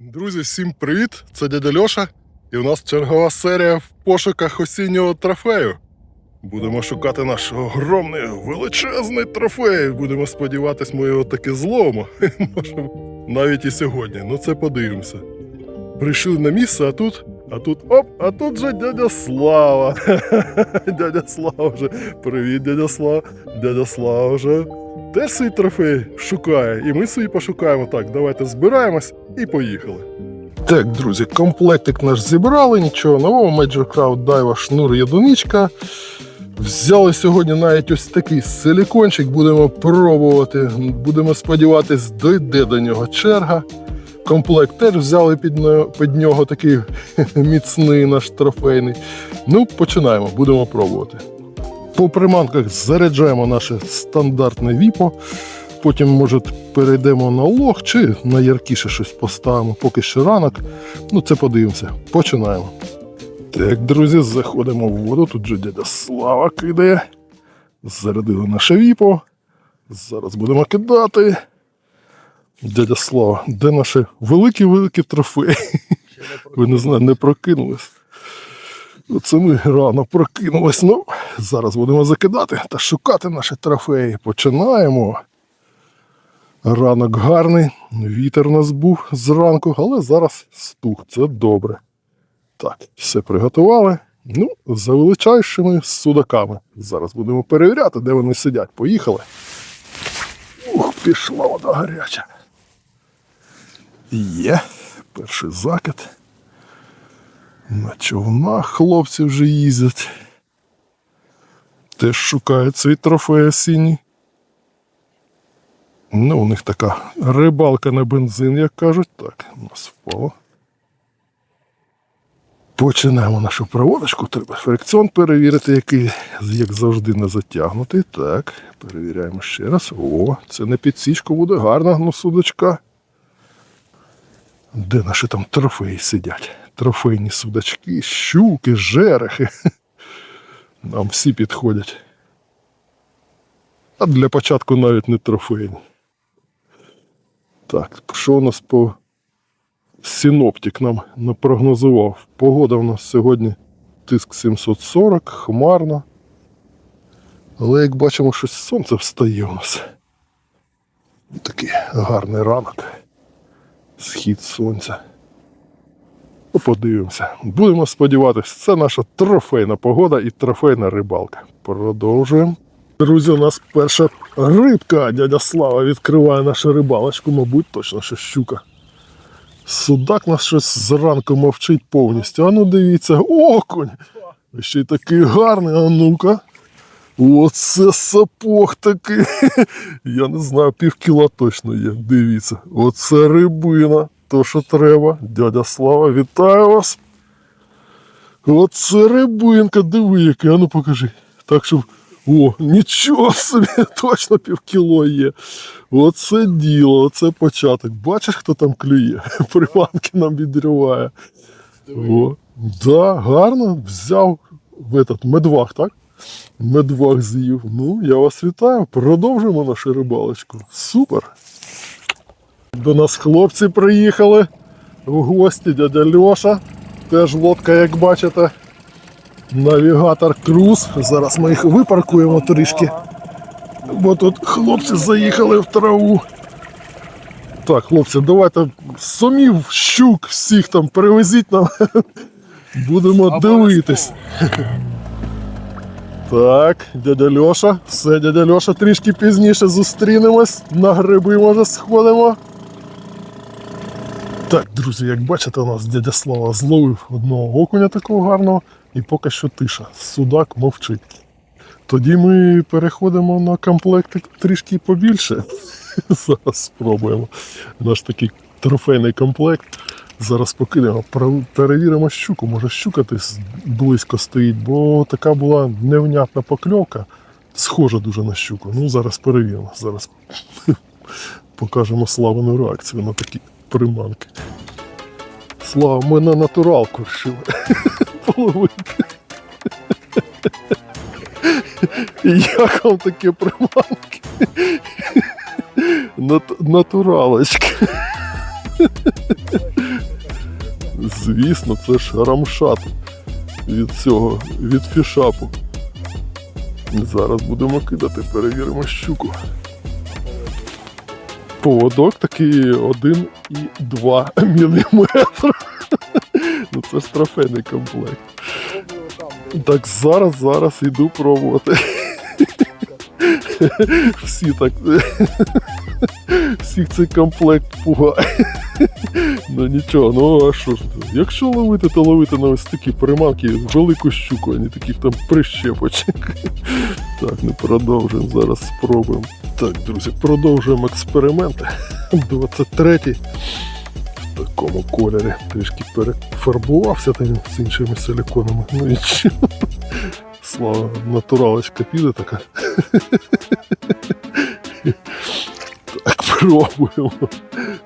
Друзі, всім привіт! Це дядя Льоша, і у нас чергова серія в пошуках осіннього трофею. Будемо шукати наш огромний величезний трофей. Будемо сподіватись, ми його таки зловимо. Може, навіть і сьогодні. Ну це подивимося. Прийшли на місце, а тут, а тут, оп, а тут же дядя Слава. Дядя Слава вже. Привіт, дядя Слава. Дядя Слава вже теж свій трофей шукає, і ми свій пошукаємо. Так, давайте збираємось і поїхали. Так, друзі, комплектик наш зібрали, нічого нового, Major Crowd Dive, шнур єдиничка. Взяли сьогодні навіть ось такий силікончик, будемо пробувати. Будемо сподіватись, дойде до нього черга. Комплект теж взяли під, під нього такий міцний наш трофейний. Ну, починаємо, будемо пробувати. По приманках заряджаємо наше стандартне віпо. Потім, може, перейдемо на лог чи на яркіше щось поставимо, поки ще ранок. Ну, це подивимося. Починаємо. Так, друзі, заходимо в воду. Тут же дядя Слава кидає. Зарядили наше віпо. Зараз будемо кидати. Дядя Слава, де наші великі-великі трофеї? Ви не знаю, не прокинулись. Оце ми рано прокинулись. Ну, зараз будемо закидати та шукати наші трофеї. Починаємо. Ранок гарний, вітер у нас був зранку, але зараз стух, це добре. Так, все приготували. Ну, за величайшими судаками. Зараз будемо перевіряти, де вони сидять. Поїхали. Ух, пішла вода гаряча. Є. Перший закид. На човнах хлопці вже їздять. Теж шукають свій трофей осінній. Ну, у них така рибалка на бензин, як кажуть. Так, у нас впало. Починаємо нашу проводочку. Треба фрикціон перевірити, який, як завжди, не затягнутий. Так, перевіряємо ще раз. О, це на підсічку буде гарна ну, судочка. Де наші там трофеї сидять? Трофейні судачки, щуки, жерехи. Нам всі підходять. А для початку навіть не трофейні. Так, що у нас по синоптик нам напрогнозував? Погода у нас сьогодні тиск 740, хмарно. Але як бачимо, щось сонце встає у нас. Такий гарний ранок. Схід сонця. Ну, подивимося. Будемо сподіватися, це наша трофейна погода і трофейна рибалка. Продовжуємо. Друзі, у нас перша рибка. Дядя Слава відкриває нашу рибалочку, мабуть, точно що щука. Судак нас щось зранку мовчить повністю. А ну дивіться, окунь! Ще й такий гарний, а ну-ка. Оце сапог такий. Я не знаю, пів кіла точно є. Дивіться. Оце рибина. То, що треба. Дядя Слава, вітаю вас. Оце рибинка, диви, який. А ну покажи. Так, щоб. О, нічого собі, точно півкіло є. Оце діло, оце початок. Бачиш, хто там клює? Приманки нам відриває. О, да, гарно взяв в этот медвах, так? Медвах з'їв. Ну, я вас вітаю. Продовжуємо нашу рибалочку. Супер. До нас хлопці приїхали в гості, дядя Льоша. Теж лодка, як бачите. Навігатор Круз. Зараз ми їх випаркуємо трішки. Бо тут хлопці заїхали в траву. Так, хлопці, давайте сумів, щук, всіх там привезіть нам. Будемо дивитись. Так, дядя Льоша. Все, дядя Льоша, трішки пізніше зустрінемось. На гриби, може, сходимо. Так, друзі, як бачите, у нас дядя Слава зловив одного окуня такого гарного, і поки що тиша. Судак мовчить. Тоді ми переходимо на комплектик трішки побільше. Зараз спробуємо. Наш такий трофейний комплект. Зараз покинемо, перевіримо щуку. Може щука десь близько стоїть, бо така була невнятна покльовка. Схожа дуже на щуку. Ну, зараз перевіримо. Зараз покажемо славну реакцію на такі приманки. Слава, ми на натуралку вирішили половити. Як вам такі приманки? Нат- натуралочка. Звісно, це ж рамшат від цього, від фішапу. Зараз будемо кидати, перевіримо щуку. Поводок такий 1,2 мм. Ну це ж трофейний комплект. Так зараз, зараз іду пробувати. Всі так. Всіх цей комплект пугає. Ну нічого, ну а що ж, якщо ловити, то ловити на ось такі приманки велику щуку, а не таких там прищепочок. Так, ну продовжуємо, зараз спробуємо. Так, друзі, продовжуємо експерименти. 23-й в такому кольорі. Трішки перефарбувався там з іншими силиконами. Ну і нічого. Слава, натуралочка піде така. Так, пробуємо.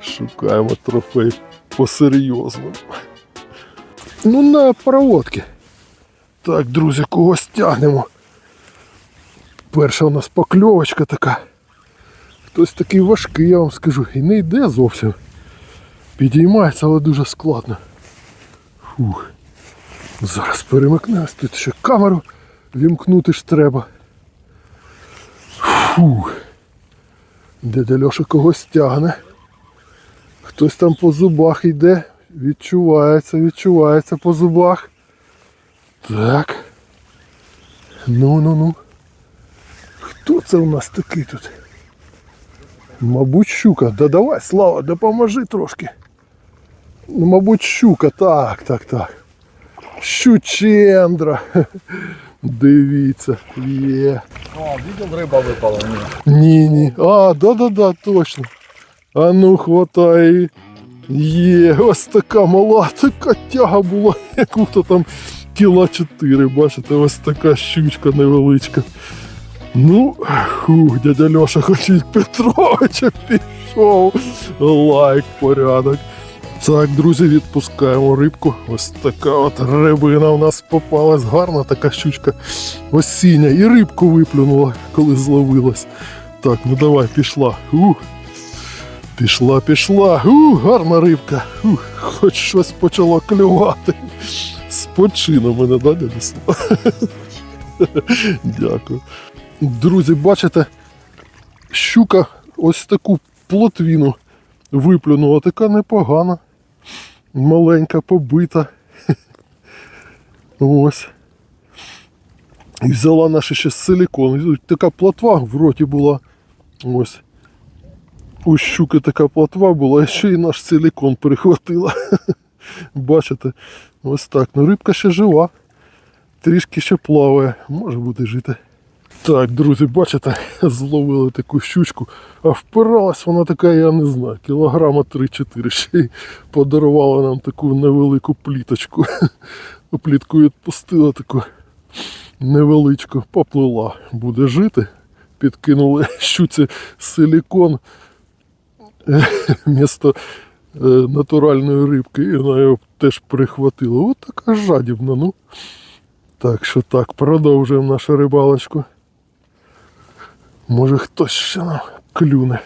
Шукаємо трофей по-серйозному. Ну, на проводки. Так, друзі, когось тягнемо. Перша у нас покльовочка така. Хтось такий важкий, я вам скажу, і не йде зовсім. Підіймається, але дуже складно. Фух. Зараз перемикнемось, тут ще камеру вімкнути ж треба. Фух. Дядя Льоша когось тягне. Хтось там по зубах йде. Відчувається, відчувається по зубах. Так. Ну, ну, ну. Хто це у нас такий тут? Мабуть, щука. Да давай, Слава, допоможи трошки. Ну, мабуть, щука. Так, так, так. Щучендра. Дивіться, є. О, видел, рыба выпала у. Ні, ні. А, да-да-да, точно. А ну, хватай. Є, ось така мала, така тяга була, яку-то там кіла 4, бачите, ось така щучка невеличка. Ну, хух, дядя Льоша хоч від Петровича пішов. Лайк, порядок. Так, друзі, відпускаємо рибку. Ось така от рибина у нас попалась. Гарна така щучка осіння. І рибку виплюнула, коли зловилась. Так, ну давай, пішла. Ух. Пішла, пішла. Ух, гарна рибка. Ух, хоч щось почало клювати. Спочину мене, да, дядя Слава? Дякую. Друзі, бачите, щука ось таку плотвіну виплюнула, така непогана. Маленька, побита. Ось. І взяла наше ще силікон. І Така плотва в роті була. Ось. У щуки така плотва була, і ще й наш силікон перехватила. Бачите? Ось так. Ну рибка ще жива. Трішки ще плаває, може буде жити. Так, друзі, бачите, зловили таку щучку, а впиралась вона така, я не знаю, кілограма 3-4 ще й подарувала нам таку невелику пліточку. Плітку відпустила таку невеличку, поплила, буде жити. Підкинули щуці силікон вмісто е, натуральної рибки, і вона його теж прихватила. Ось така жадібна, ну. Так що так, продовжуємо нашу рибалочку. Може хтось ще нам клюне.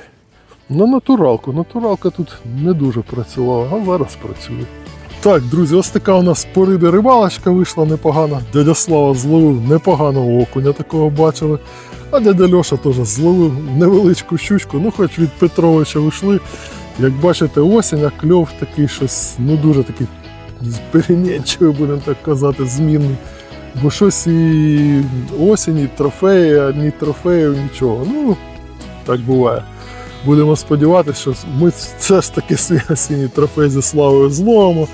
На натуралку. Натуралка тут не дуже працювала, а зараз працює. Так, друзі, ось така у нас по рибі рибалочка вийшла непогана. Дядя Слава зловив непоганого окуня, такого бачили. А дядя Льоша теж зловив невеличку щучку, ну хоч від Петровича вийшли. Як бачите, осінь, а кльов такий щось, ну дуже такий перемінчивий, будемо так казати, змінний. Бо щось і осінь, і трофеї, а ні трофеїв, нічого. Ну, так буває. Будемо сподіватися, що ми все ж таки свій осінній трофей зі славою зловимо.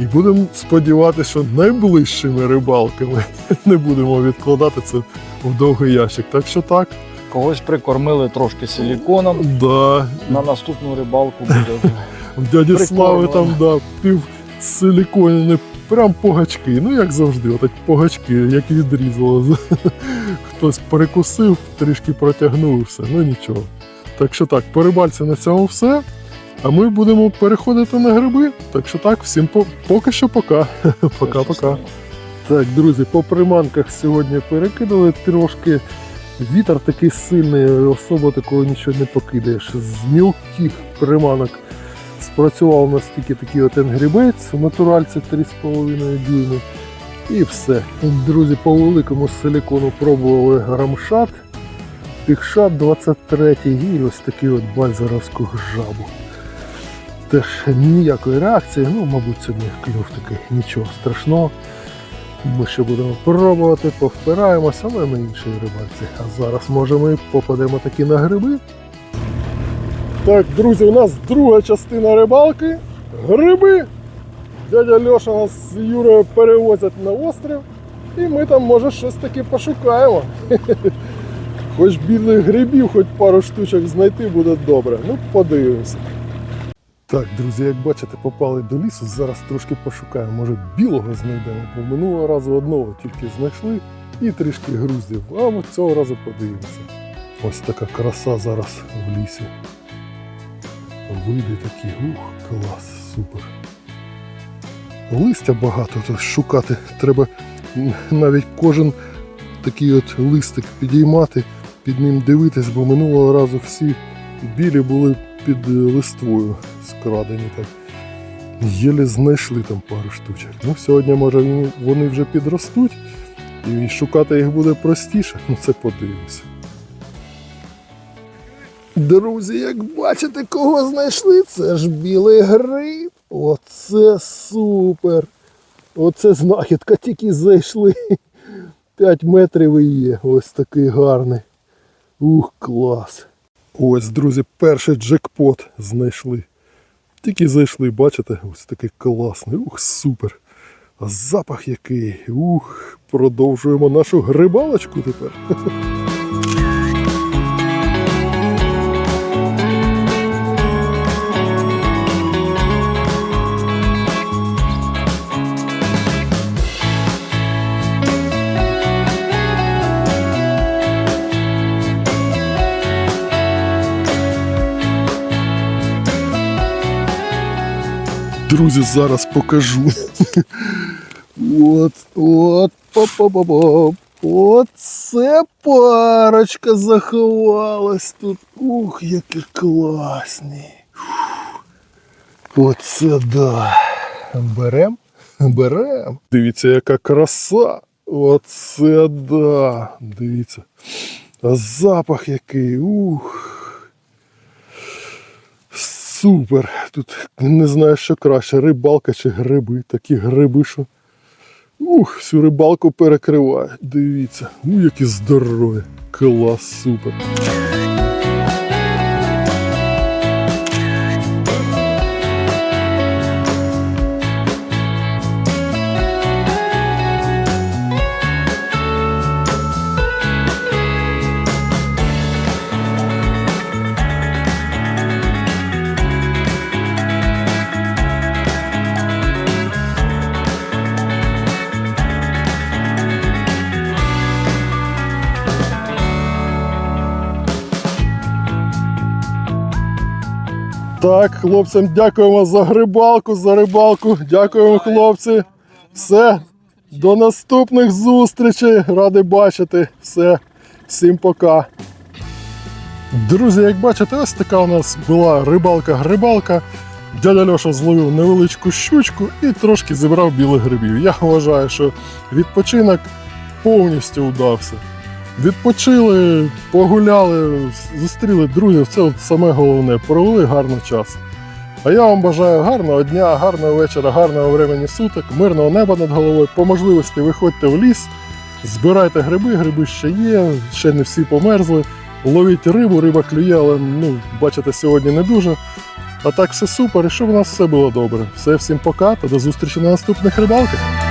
І будемо сподіватися, що найближчими рибалками не будемо відкладати це в довгий ящик. Так що так, Когось прикормили трошки силіконом. да, На наступну рибалку буде. в дяді Слави там да, пів силіконіни, прям погачки. Ну як завжди, отак погачки, як відрізало. Хтось перекусив, трішки протягнув і все. Ну нічого. Так що так, по рибальці на цьому все. А ми будемо переходити на гриби. Так що так, всім по- поки що пока. Пока-пока. Так, друзі, по приманках сьогодні перекидали трошки. Вітер такий сильний, особо такого нічого не покидаєш. З мілких приманок спрацював у нас тільки такий один грібець, натуральці 3,5 дюйми. І все. Друзі, по великому силікону пробували грамшат, пікшат 23 і ось такий от бальзаровську жабу. Теж ніякої реакції, ну, мабуть, сьогодні клюв такий, нічого страшного. Ми ще будемо пробувати, повпираємося, але на іншій рибальці. А зараз може ми попадемо таки на гриби. Так, друзі, у нас друга частина рибалки. Гриби. Дядя Льоша нас з Юрою перевозять на острів. І ми там, може, щось таки пошукаємо. Хоч білих грибів, хоч пару штучок знайти буде добре. Ну, подивимося. Так, друзі, як бачите, попали до лісу. Зараз трошки пошукаємо. Може білого знайдемо, бо минулого разу одного тільки знайшли і трішки груздів. А от цього разу подивимося. Ось така краса зараз в лісі. Види такі, ух, клас, супер. Листя багато, то шукати треба навіть кожен такий от листик підіймати, під ним дивитись, бо минулого разу всі білі були під листвою скрадені так. Єлі знайшли там пару штучок. Ну, сьогодні, може, вони вже підростуть і шукати їх буде простіше. Ну, це подивимося. Друзі, як бачите, кого знайшли, це ж білий гриб. Оце супер. Оце знахідка, тільки зайшли. 5 метрів і є. Ось такий гарний. Ух, клас. Ось, друзі, перший джекпот знайшли. Тільки зайшли, бачите, ось такий класний. Ух, супер. А запах який. Ух, продовжуємо нашу грибалочку тепер. Друзі, зараз покажу. От, от, па-па-па-па. Оце парочка заховалась тут. Ух, які класні. Оце да. Берем? Берем. Дивіться, яка краса. Оце да. Дивіться. А запах який. Ух. Супер. Тут не знаю, що краще, рибалка чи гриби. Такі гриби, що. Ух, всю рибалку перекриває. Дивіться. ух, які здорові. Клас, супер. Так, хлопцям дякуємо за грибалку, за рибалку. Дякуємо, хлопці. Все. До наступних зустрічей. Радий бачити. Все. Всім пока. Друзі, як бачите, ось така у нас була рибалка-грибалка. Дядя Льоша зловив невеличку щучку і трошки зібрав білих грибів. Я вважаю, що відпочинок повністю удався. Відпочили, погуляли, зустріли друзів. Це от саме головне. Провели гарний час. А я вам бажаю гарного дня, гарного вечора, гарного времени суток, мирного неба над головою. По можливості виходьте в ліс, збирайте гриби, гриби ще є, ще не всі померзли. Ловіть рибу, риба клює, але ну, бачите, сьогодні не дуже. А так все супер, і щоб у нас все було добре. Все, всім пока та до зустрічі на наступних рибалках.